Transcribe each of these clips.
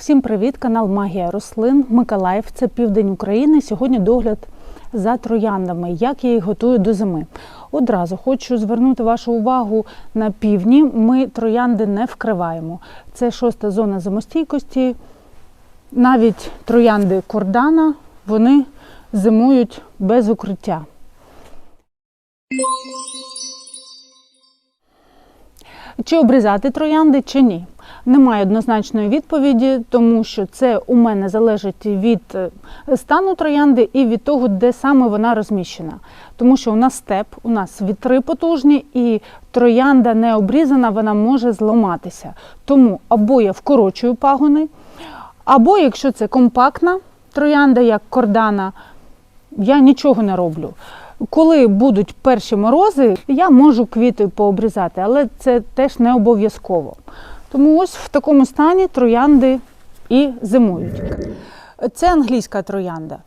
Всім привіт! Канал Магія рослин. Миколаїв, це південь України. Сьогодні догляд за трояндами, як я їх готую до зими. Одразу хочу звернути вашу увагу на півдні. Ми троянди не вкриваємо. Це шоста зона зимостійкості. Навіть троянди кордана вони зимують без укриття. Чи обрізати троянди, чи ні? Немає однозначної відповіді, тому що це у мене залежить від е, стану троянди і від того, де саме вона розміщена. Тому що у нас степ, у нас вітри потужні, і троянда не обрізана, вона може зламатися. Тому або я вкорочую пагони, або якщо це компактна троянда, як кордана, я нічого не роблю. Коли будуть перші морози, я можу квіти пообрізати, але це теж не обов'язково. Тому ось в такому стані троянди і зимують. Це англійська троянда.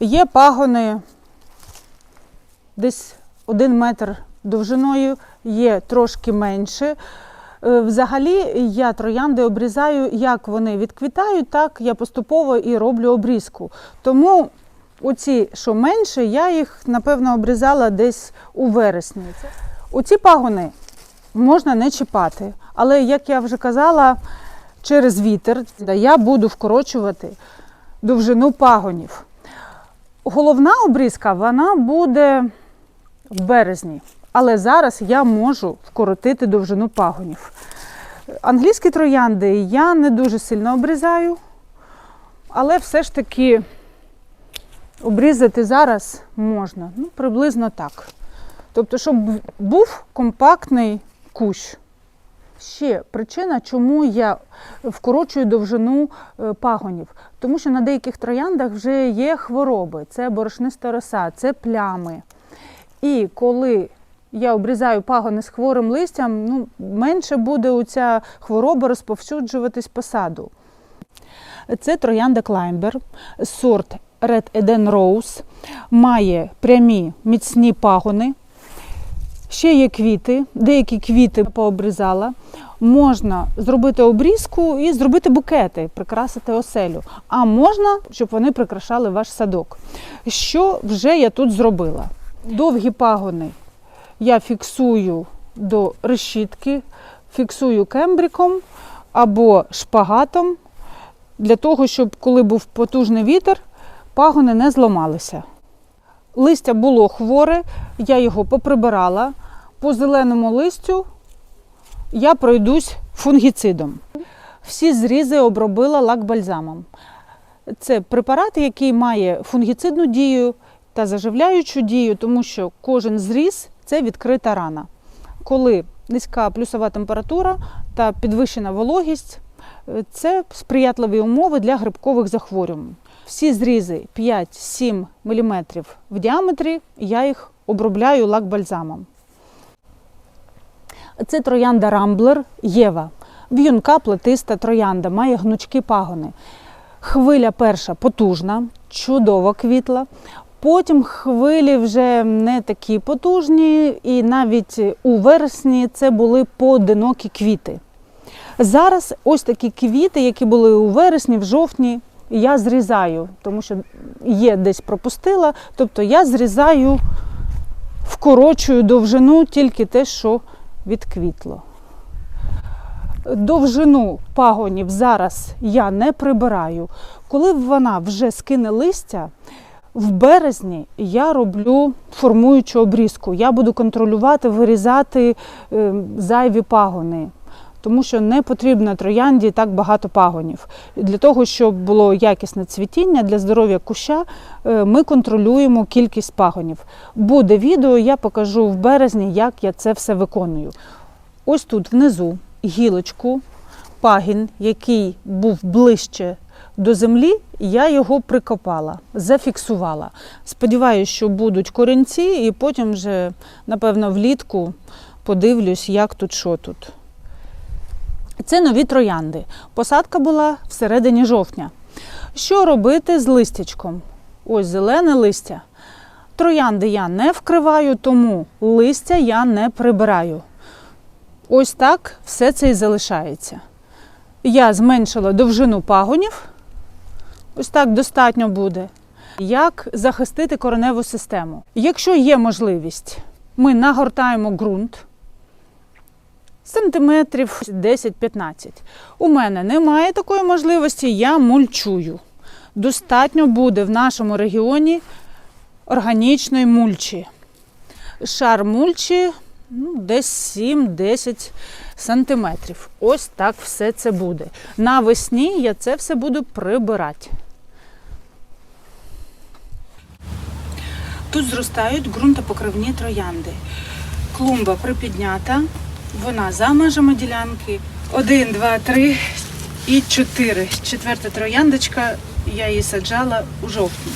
Є пагони десь один метр довжиною, є трошки менше. Е, Взагалі я троянди обрізаю, як вони відквітають, так я поступово і роблю обрізку. Тому оці, що менше, я їх напевно обрізала десь у вересні. Оці пагони можна не чіпати. Але, як я вже казала, через вітер я буду вкорочувати довжину пагонів. Головна обрізка вона буде в березні. Але зараз я можу вкоротити довжину пагонів. Англійські троянди я не дуже сильно обрізаю, але все ж таки обрізати зараз можна. Ну, приблизно так. Тобто, щоб був компактний кущ. Ще причина, чому я вкорочую довжину е, пагонів. Тому що на деяких трояндах вже є хвороби, це борошниста роса, це плями. І коли я обрізаю пагони з хворим листям, ну, менше буде оця хвороба розповсюджуватись по саду. Це троянда Клаймбер, сорт Red Eden Rose, має прямі міцні пагони. Ще є квіти, деякі квіти пообрізала. Можна зробити обрізку і зробити букети, прикрасити оселю. А можна, щоб вони прикрашали ваш садок. Що вже я тут зробила? Довгі пагони я фіксую до решітки, фіксую кембриком або шпагатом, для того, щоб коли був потужний вітер, пагони не зламалися. Листя було хворе, я його поприбирала. По зеленому листю я пройдусь фунгіцидом. Всі зрізи обробила лак-бальзамом. Це препарат, який має фунгіцидну дію та заживляючу дію, тому що кожен зріз це відкрита рана. Коли низька плюсова температура та підвищена вологість, е, це сприятливі умови для грибкових захворювань. Всі зрізи 5-7 мм в діаметрі, я їх обробляю лак-бальзамом. Це троянда Рамблер Єва. В'юнка плетиста троянда, має гнучкі пагони. Хвиля перша потужна, чудово квітла. Потім хвилі вже не такі потужні, і навіть у вересні це були поодинокі квіти. Зараз ось такі квіти, які були у вересні, в жовтні, я зрізаю, тому що є десь пропустила. Тобто я зрізаю, вкорочую довжину тільки те, що відквітло. Довжину пагонів зараз я не прибираю. Коли вона вже скине листя, в березні я роблю формуючу обрізку. Я буду контролювати, вирізати е, зайві пагони. Тому що не потрібно троянді так багато пагонів. Для того, щоб було якісне цвітіння для здоров'я куща, е, ми контролюємо кількість пагонів. Буде відео, я покажу в березні, як я це все виконую. Ось тут внизу гілочку, пагін, який був ближче до землі, я його прикопала, зафіксувала. Сподіваюся, що будуть корінці, і потім вже, напевно, влітку подивлюсь, як тут, що тут. Це нові троянди. Посадка була всередині жовтня. Що робити з листячком? Ось зелене листя. Троянди я не вкриваю, тому листя я не прибираю. Ось так все це і залишається. Я зменшила довжину пагонів. Ось так достатньо буде. Як захистити кореневу систему? Якщо є можливість, ми нагортаємо ґрунт сантиметрів 10-15. У мене немає такої можливості, я мульчую. Достатньо буде в нашому регіоні органічної мульчі. Шар мульчі ну, десь 7-10 сантиметрів. Ось так все це буде. Навесні я це все буду прибирати. Тут зростають ґрунтопокривні троянди. Клумба припіднята, вона за межами ділянки. Один, два, три і чотири. Четверта трояндочка, я її саджала у жовтні.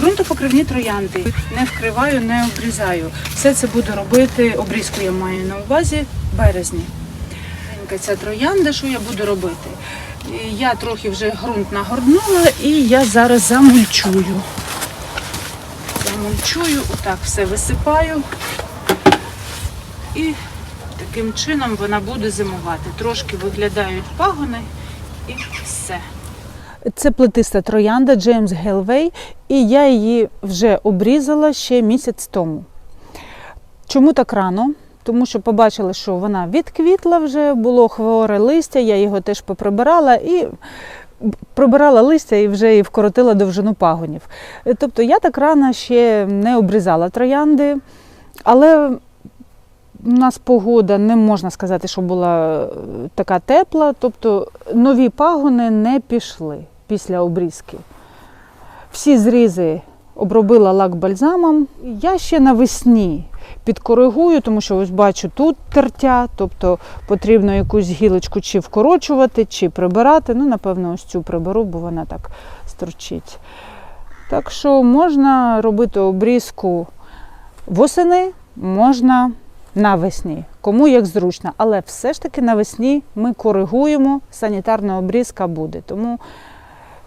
Ґрунтопокривні троянди не вкриваю, не обрізаю. Все це буду робити, обрізку я маю на увазі в березні. Ця троянда, що я буду робити? Я трохи вже ґрунт нагорнула і я зараз замульчую. Замульчую, отак все висипаю. І таким чином вона буде зимувати. Трошки виглядають пагони і все. Це плетиста троянда Джеймс Гелвей, і я її вже обрізала ще місяць тому. Чому так рано? Тому що побачила, що вона відквітла вже, було хворе листя, я його теж поприбирала і прибирала листя і вже і вкоротила довжину пагонів. Тобто я так рано ще не обрізала троянди, але у нас погода не можна сказати, що була е, така тепла, тобто нові пагони не пішли після обрізки. Всі зрізи обробила лак бальзамом. Я ще навесні підкоригую, тому що ось бачу тут тертя, тобто потрібно якусь гілочку чи вкорочувати, чи прибирати. Ну, напевно, ось цю приберу, бо вона так строчить. Так що можна робити обрізку восени, можна навесні, кому як зручно. Але все ж таки навесні ми коригуємо, санітарна обрізка буде. Тому,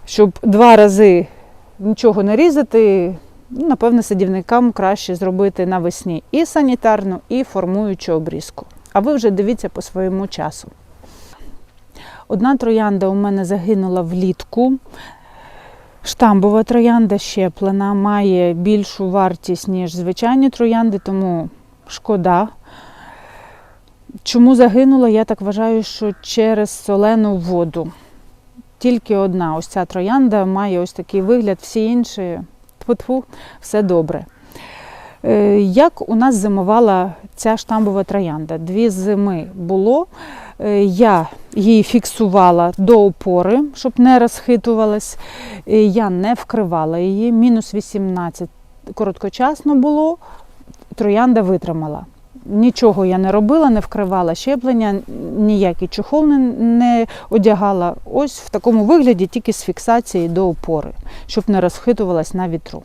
щоб два рази нічого не різати, ну, напевно, садівникам краще зробити навесні і санітарну, і формуючу обрізку. А ви вже дивіться по своєму часу. Одна троянда у мене загинула влітку. Штамбова троянда щеплена, має більшу вартість, ніж звичайні троянди, тому шкода. Чому загинула, я так вважаю, що через солену воду. Тільки одна ось ця троянда має ось такий вигляд, всі інші тьфу-тьфу, все добре. Е, Як у нас зимувала ця штамбова троянда? Дві зими було. Е, Я її фіксувала до опори, щоб не розхитувалась. Е, Я не вкривала її. Мінус 18 короткочасно було, троянда витримала. Нічого я не робила, не вкривала щеплення, ніякий чохол не, не одягала. Ось в такому вигляді, тільки з фіксації до опори, щоб не розхитувалась на вітру.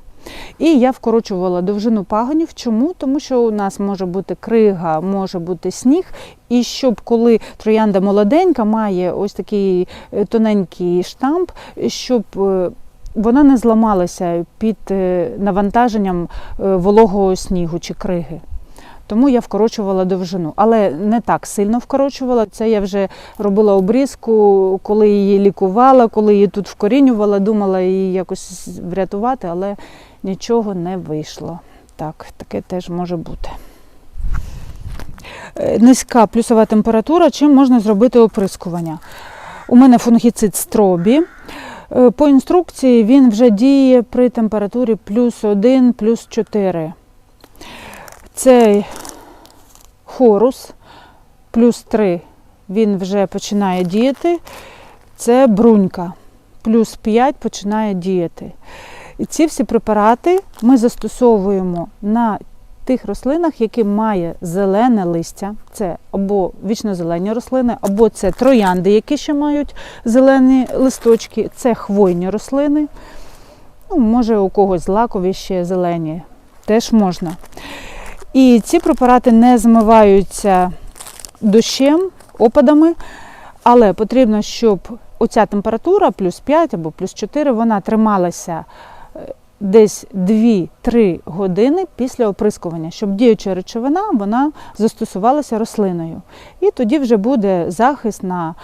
І я вкорочувала довжину пагонів. Чому? Тому що у нас може бути крига, може бути сніг. І щоб коли троянда молоденька, має ось такий е, тоненький штамп, щоб е, вона не зламалася під е, навантаженням е, вологого снігу чи криги. Тому я вкорочувала довжину, але не так сильно вкорочувала. Це я вже робила обрізку, коли її лікувала, коли її тут вкорінювала, думала її якось врятувати, але нічого не вийшло. Так, таке теж може бути. Е, Низька плюсова температура. Чим можна зробити оприскування? У мене фунгіцид стробі. Е, По інструкції він вже діє при температурі плюс 1, плюс 4. Цей хорус плюс 3 він вже починає діяти. Це брунька плюс 5 починає діяти. І ці всі препарати ми застосовуємо на тих рослинах, які має зелене листя. Це або вічнозелені рослини, або це троянди, які ще мають зелені листочки, це хвойні рослини. Ну, може, у когось злакові ще зелені, теж можна. І ці препарати не змиваються дощем, опадами, але потрібно, щоб оця температура плюс 5 або плюс 4, вона трималася десь 2-3 години після оприскування, щоб діюча речовина вона застосувалася рослиною. І тоді вже буде захист на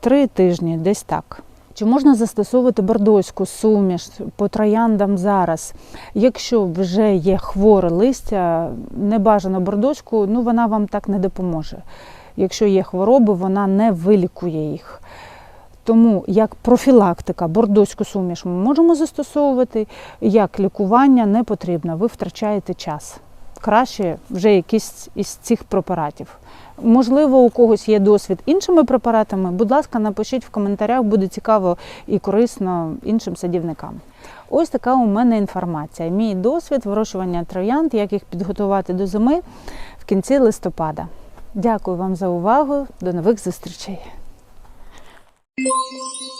3 тижні, десь так. Чи можна застосовувати бордоську суміш по трояндам зараз? Якщо вже є хворе листя, небажано бордоську, ну вона вам так не допоможе. Якщо є хвороби, вона не вилікує їх. Тому як профілактика бордоську суміш ми можемо застосовувати, як лікування не потрібно, ви втрачаєте час. Краще вже якийсь із цих препаратів. Можливо, у когось є досвід іншими препаратами. Будь ласка, напишіть в коментарях, буде цікаво і корисно іншим садівникам. Ось така у мене інформація. Мій досвід вирощування троянд, як їх підготувати до зими в кінці листопада. Дякую вам за увагу. До нових зустрічей. Thank you.